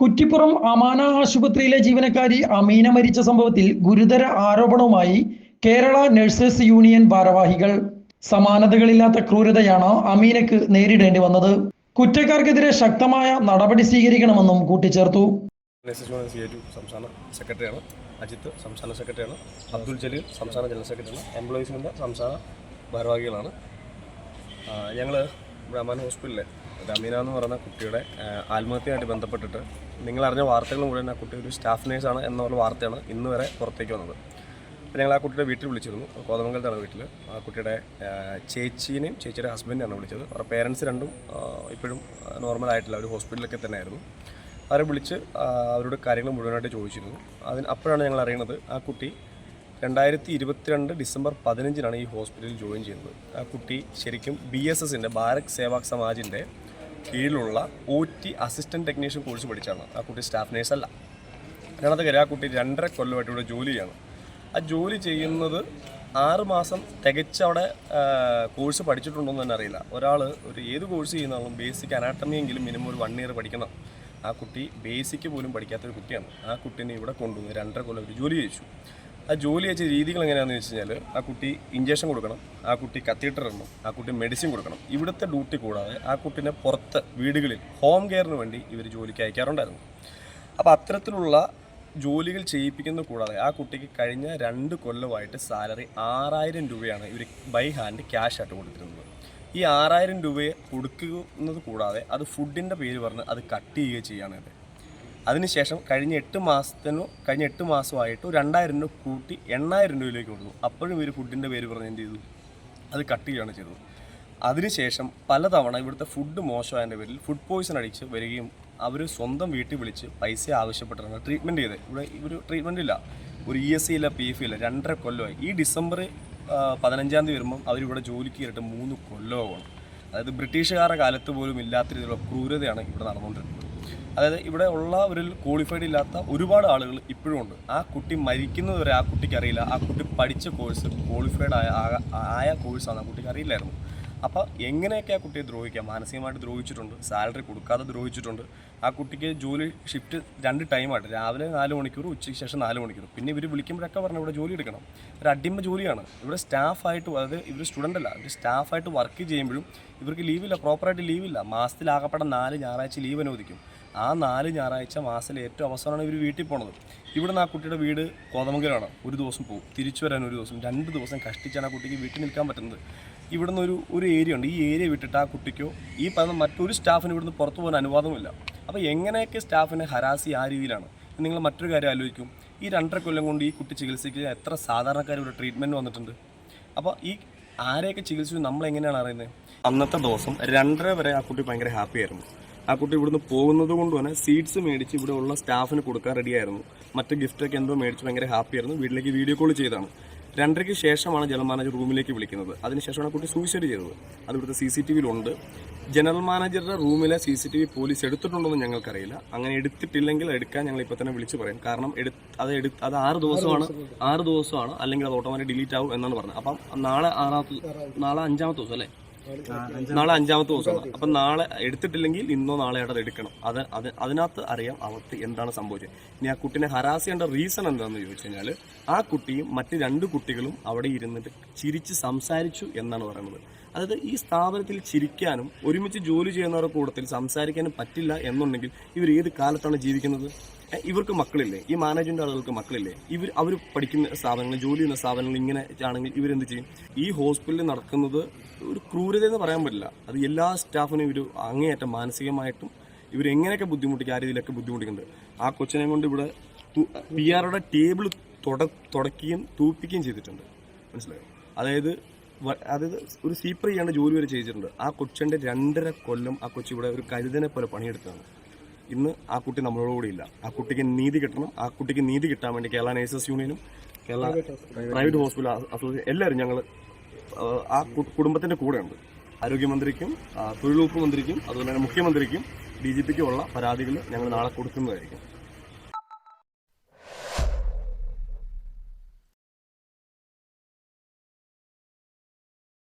കുറ്റിപ്പുറം അമാന ആശുപത്രിയിലെ ജീവനക്കാരി അമീന മരിച്ച സംഭവത്തിൽ ഗുരുതര ആരോപണവുമായി കേരള നഴ്സസ് യൂണിയൻ ഭാരവാഹികൾ. സമാനതകളില്ലാത്ത ക്രൂരതയാണ് അമീനക്ക് നേരിടേണ്ടി വന്നത്. കുറ്റക്കാർക്കെതിരെ ശക്തമായ നടപടി സ്വീകരിക്കണമെന്നും കൂട്ടിച്ചേർത്തു. സംസ്ഥാന സെക്രട്ടറിയാണ്. അജിത്ത് സംസ്ഥാന സെക്രട്ടറിയാണ്. അബ്ദുൽ ജലീൽ സംസ്ഥാന ജനറൽ സെക്രട്ടറിയാണ്. എംപ്ലോയീസിന്റെ സംസ്ഥാന ഭാരവാഹികളാണ്. ഞങ്ങൾ ബ്രഹ്മാൻ ഹോസ്പിറ്റലിലെ രമീന എന്ന് പറയുന്ന കുട്ടിയുടെ ആത്മഹത്യയായിട്ട് ബന്ധപ്പെട്ടിട്ട് നിങ്ങൾ അറിഞ്ഞ വാർത്തകൾ മുഴുവൻ ആ കുട്ടി ഒരു സ്റ്റാഫ് നേഴ്സാണ് എന്നുള്ള വാർത്തയാണ് ഇന്ന് വരെ പുറത്തേക്ക് വന്നത്. അപ്പോൾ ഞങ്ങൾ ആ കുട്ടിയുടെ വീട്ടിൽ വിളിച്ചിരുന്നു. കോതമംഗലത്താണ് വീട്ടിൽ ആ കുട്ടിയുടെ ചേച്ചീനെയും ചേച്ചിയുടെ ഹസ്ബൻഡിനെയാണ് വിളിച്ചത്. അവരുടെ പേരൻസ് രണ്ടും ഇപ്പോഴും നോർമൽ ആയിട്ടില്ല. അവർ ഹോസ്പിറ്റലിലൊക്കെ തന്നെയായിരുന്നു. അവരെ വിളിച്ച് അവരോട് കാര്യങ്ങൾ മുഴുവനായിട്ട് ചോദിച്ചിരുന്നു. അതിന് അപ്പോഴാണ് ഞങ്ങൾ അറിയുന്നത് ആ കുട്ടി രണ്ടായിരത്തി ഇരുപത്തിരണ്ട് ഡിസംബർ പതിനഞ്ചിനാണ് ഈ ഹോസ്പിറ്റലിൽ ജോയിൻ ചെയ്യുന്നത്. ആ കുട്ടി ശരിക്കും ബി എസ് എസിന്റെ ഭാരത് സേവാക് സമാജിന്റെ കീഴിലുള്ള O T assistant technician course പഠിച്ചാണ്. ആ കുട്ടി സ്റ്റാഫ് നേഴ്സ് അല്ല. രണ്ടാമത്തെ കാര്യം ആ കുട്ടി രണ്ടര കൊല്ലമായിട്ട് ഇവിടെ ജോലി ചെയ്യാണ്. ആ ജോലി ചെയ്യുന്നത് ആറ് മാസം അവിടെ കോഴ്സ് പഠിച്ചിട്ടുണ്ടോ എന്ന് തന്നെ അറിയില്ല. ഒരാൾ ഒരു ഏത് കോഴ്സ് ചെയ്യുന്നാലും ബേസിക് അനാട്ടമിയെങ്കിലും മിനിമം ഒരു വൺ ഇയർ പഠിക്കണം. ആ കുട്ടി ബേസിക് പോലും പഠിക്കാത്തൊരു കുട്ടിയാണ്. ആ കുട്ടീനെ ഇവിടെ കൊണ്ടുവന്ന് രണ്ടര കൊല്ലം ഒരു ജോലി ചെയ്യിച്ചു. ആ ജോലി ചെയ്ത രീതികൾ എങ്ങനെയാണെന്ന് വെച്ച് കഴിഞ്ഞാൽ ആ കുട്ടി ഇഞ്ചക്ഷൻ കൊടുക്കണം ആ കുട്ടി കത്തീറ്റർ ഇടണം ആ കുട്ടി മെഡിസിൻ കൊടുക്കണം. ഇവിടുത്തെ ഡ്യൂട്ടി കൂടാതെ ആ കുട്ടീനെ പുറത്ത് വീടുകളിൽ ഹോം കെയറിന് വേണ്ടി ഇവർ ജോലിക്ക് അയക്കാറുണ്ടായിരുന്നു. അപ്പോൾ അത്തരത്തിലുള്ള ജോലികൾ ചെയ്യിപ്പിക്കുന്നത് കൂടാതെ ആ കുട്ടിക്ക് കഴിഞ്ഞ രണ്ട് കൊല്ലമായിട്ട് സാലറി ആറായിരം രൂപയാണ് ഇവർ ബൈ ഹാൻഡ് ക്യാഷ് ആയിട്ട് കൊടുത്തിരുന്നത്. ഈ ആറായിരം രൂപയെ കൊടുക്കുന്നത് കൂടാതെ അത് ഫുഡിന്റെ പേര് പറഞ്ഞ് അത് കട്ട് ചെയ്യുക ചെയ്യുകയാണ് അതിനുശേഷം കഴിഞ്ഞ എട്ട് മാസത്തിനു കഴിഞ്ഞ എട്ട് മാസമായിട്ട് രണ്ടായിരം രൂപ കൂട്ടി എണ്ണായിരം രൂപയിലേക്ക് കൊടുത്തു. അപ്പോഴും ഇവർ ഫുഡിന്റെ പേര് പറഞ്ഞ് എന്ത് ചെയ്തു? അത് കട്ട് ചെയ്യുകയാണ് ചെയ്തത്. അതിനുശേഷം പലതവണ ഇവിടുത്തെ ഫുഡ് മോശമായതിന്റെ പേരിൽ ഫുഡ് പോയ്സൺ അടിച്ച് വരികയും അവർ സ്വന്തം വീട്ടിൽ വിളിച്ച് പൈസ ആവശ്യപ്പെട്ടിട്ടാണ് ട്രീറ്റ്മെന്റ് ചെയ്തത്. ഇവിടെ ഇവർ ട്രീറ്റ്മെന്റ് ഇല്ല. ഒരു ഇ എസ് സി ഇല്ല പി എഫ് ഇല്ല. രണ്ടര കൊല്ലമായി. ഈ ഡിസംബർ പതിനഞ്ചാം തീയതി വരുമ്പം അവരിവിടെ ജോലിക്ക് കയറിയിട്ട് മൂന്ന് കൊല്ലമാണ് അതായത് ബ്രിട്ടീഷുകാരുടെ കാലത്ത് പോലും ഇല്ലാത്ത രീതിയിലുള്ള ക്രൂരതയാണ് ഇവിടെ നടന്നുകൊണ്ടിരിക്കുന്നത് അതായത് ഇവിടെ ഉള്ളവരിൽ ക്വാളിഫൈഡ് ഇല്ലാത്ത ഒരുപാട് ആളുകൾ ഇപ്പോഴും ഉണ്ട്. ആ കുട്ടി മരിക്കുന്നത് വരെ ആ കുട്ടിക്ക് അറിയില്ല. ആ കുട്ടി പഠിച്ച കോഴ്സ് ക്വാളിഫൈഡ് ആയ ആയ കോഴ്സാണ് ആ കുട്ടിക്ക് അറിയില്ലായിരുന്നു. അപ്പോൾ എങ്ങനെയൊക്കെ ആ കുട്ടിയെ ദ്രോഹിക്കാം? മാനസികമായിട്ട് ദ്രോഹിച്ചിട്ടുണ്ട്. സാലറി കൊടുക്കാതെ ദ്രോഹിച്ചിട്ടുണ്ട്. ആ കുട്ടിക്ക് ജോലി ഷിഫ്റ്റ് രണ്ട് ടൈമായിട്ട് രാവിലെ നാല് മണിക്കൂർ ഉച്ചയ്ക്ക് ശേഷം നാല് മണിക്കൂർ. പിന്നെ ഇവർ വിളിക്കുമ്പോഴൊക്കെ പറഞ്ഞു ഇവിടെ ജോലി എടുക്കണം. ഒരു അടിമ ജോലിയാണ്. ഇവിടെ സ്റ്റാഫായിട്ട് അതായത് ഇവർ സ്റ്റുഡന്റ് അല്ല. ഇവർ സ്റ്റാഫായിട്ട് വർക്ക് ചെയ്യുമ്പോഴും ഇവർക്ക് ലീവില്ല പ്രോപ്പറായിട്ട് ലീവില്ല മാസത്തിലാകപ്പെടാൻ നാല് ഞായറാഴ്ച ലീവ് അനുവദിക്കും. ആ നാല് ഞായറാഴ്ച മാസത്തിലെ ഏറ്റവും അവസാനമാണ് ഇവർ വീട്ടിൽ പോണത്. ഇവിടുന്ന് ആ കുട്ടിയുടെ വീട് കോതമംഗലാണ്. ഒരു ദിവസം പോകും. തിരിച്ചു വരാൻ ഒരു ദിവസം. രണ്ട് ദിവസം കഷ്ടിച്ചാണ് ആ കുട്ടിക്ക് വീട്ടിൽ നിൽക്കാൻ പറ്റുന്നത്. ഇവിടുന്ന് ഒരു ഒരു ഏരിയ ഉണ്ട്. ഈ ഏരിയ വിട്ടിട്ട് ആ കുട്ടിക്കോ ഈ പറഞ്ഞ മറ്റൊരു സ്റ്റാഫിന് ഇവിടുന്ന് പുറത്തു പോകാൻ അനുവാദമില്ല. അപ്പോൾ എങ്ങനെയൊക്കെ സ്റ്റാഫിനെ ഹരാസി ആ രീതിയിലാണ്? നിങ്ങൾ മറ്റൊരു കാര്യം ആലോചിക്കും. ഈ രണ്ടര കൊല്ലം കൊണ്ട് ഈ കുട്ടി ചികിത്സിക്കുക എത്ര സാധാരണക്കാർ ഇവിടെ ട്രീറ്റ്മെന്റ് വന്നിട്ടുണ്ട്? അപ്പോൾ ഈ ആരെയൊക്കെ ചികിത്സിച്ചു? നമ്മൾ എങ്ങനെയാണ് അറിയുന്നത്? അന്നത്തെ ദിവസം രണ്ടര വരെ ആ കുട്ടി ഭയങ്കര ഹാപ്പി ആയിരുന്നു. ആ കുട്ടി ഇവിടുന്ന് പോകുന്നത് കൊണ്ട് തന്നെ സീഡ്സ് മേടിച്ച് ഇവിടെ ഉള്ള സ്റ്റാഫിന് കൊടുക്കാൻ റെഡിയായിരുന്നു മറ്റ് ഗിഫ്റ്റൊക്കെ എന്തോ മേടിച്ച് ഭയങ്കര ഹാപ്പി ആയിരുന്നു. വീട്ടിലേക്ക് വീഡിയോ കോൾ ചെയ്താണ് രണ്ടരയ്ക്ക് ശേഷമാണ് ജനറൽ മാനേജർ റൂമിലേക്ക് വിളിക്കുന്നത്. അതിനുശേഷമാണ് കുട്ടി സൂയിസൈഡ് ചെയ്തത്. അത് ഇവിടുത്തെ സി സി ടി വിയിലുണ്ട് ജനറൽ മാനേജറുടെ റൂമിലെ C C T V police എടുത്തിട്ടുണ്ടോ എന്ന് ഞങ്ങൾക്കറിയില്ല. അങ്ങനെ എടുത്തിട്ടില്ലെങ്കിൽ എടുക്കാൻ ഞങ്ങൾ ഇപ്പോൾ തന്നെ വിളിച്ച് പറയും. കാരണം എടു അത് എടു അത് ആറ് ദിവസമാണ് ആറ് ദിവസമാണ്. അല്ലെങ്കിൽ അത് ഓട്ടോമാറ്റിക് ഡിലീറ്റ് ആവും എന്നാണ് പറഞ്ഞത്. അപ്പം നാളെ ആറാമത്തെ നാളെ അഞ്ചാമത്തെ ദിവസം അല്ലേ? നാളെ അഞ്ചാമത്തെ ദിവസമാണ് അപ്പം നാളെ എടുത്തിട്ടില്ലെങ്കിൽ ഇന്നോ നാളെ അത് എടുക്കണം. അത് അത് അതിനകത്ത് അറിയാം അവർക്ക് എന്താണ് സംഭവിച്ചത്. ഇനി ആ കുട്ടിനെ ഹരാസ് ചെയ്യേണ്ട റീസൺ എന്താണെന്ന് ചോദിച്ചു കഴിഞ്ഞാൽ ആ കുട്ടിയും മറ്റ് രണ്ട് കുട്ടികളും അവിടെ ഇരുന്നിട്ട് ചിരിച്ച് സംസാരിച്ചു എന്നാണ് പറയുന്നത്. അതായത് ഈ സ്ഥാപനത്തിൽ ചിരിക്കാനും ഒരുമിച്ച് ജോലി ചെയ്യുന്നവരുടെ കൂട്ടത്തിൽ സംസാരിക്കാനും പറ്റില്ല എന്നുണ്ടെങ്കിൽ ഇവർ ഏത് കാലത്താണ് ജീവിക്കുന്നത്? ഇവർക്ക് മക്കളില്ലേ? ഈ മാനേജ്മെന്റ് ആളുകൾക്ക് മക്കളില്ലേ? ഇവർ അവർ പഠിക്കുന്ന സ്ഥാപനങ്ങൾ ജോലി ചെയ്യുന്ന സ്ഥാപനങ്ങൾ ഇങ്ങനെ ആണെങ്കിൽ ഇവരെന്ത് ചെയ്യും? ഈ ഹോസ്പിറ്റലിൽ നടക്കുന്നത് ഒരു ക്രൂരത എന്ന് പറയാൻ പറ്റില്ല. അത് എല്ലാ സ്റ്റാഫിനും ഇവർ അങ്ങേയറ്റം മാനസികമായിട്ടും ഇവർ എങ്ങനെയൊക്കെ ബുദ്ധിമുട്ടിക്കും ആ രീതിയിലൊക്കെ ബുദ്ധിമുട്ടിക്കുന്നുണ്ട്. ആ കൊച്ചിനെ കൊണ്ട് ഇവിടെ പി ആറുടെ ടേബിൾ തുട തുടക്കുകയും തൂപ്പിക്കുകയും ചെയ്തിട്ടുണ്ട്. മനസ്സിലായോ? അതായത് അതായത് ഒരു സീപ്പർ ചെയ്യേണ്ട ജോലി വരെ ചെയ്തിട്ടുണ്ട്. ആ കൊച്ചിന്റെ രണ്ടര കൊല്ലം ആ കൊച്ചി ഇവിടെ ഒരു കരുതനെ പോലെ പണിയെടുത്തതാണ്. ഇന്ന് ആ കുട്ടി നമ്മളോടുകൂടി ഇല്ല. ആ കുട്ടിക്ക് നീതി കിട്ടണം. ആ കുട്ടിക്ക് നീതി കിട്ടാൻ വേണ്ടി കേരള നേഴ്സസ് യൂണിയനും കേരള പ്രൈവറ്റ് ഹോസ്പിറ്റൽ അസോസിയേഷൻ എല്ലാവരും ഞങ്ങൾ ആ കുടുംബത്തിന്റെ കൂടെയുണ്ട്. ആരോഗ്യമന്ത്രിക്കും തൊഴിലുവകുപ്പ് മന്ത്രിക്കും അതുപോലെ തന്നെ മുഖ്യമന്ത്രിക്കും ഡി ജി പിക്കും ഉള്ള പരാതികൾ ഞങ്ങൾ നാളെ കൊടുക്കുന്നതായിരിക്കും.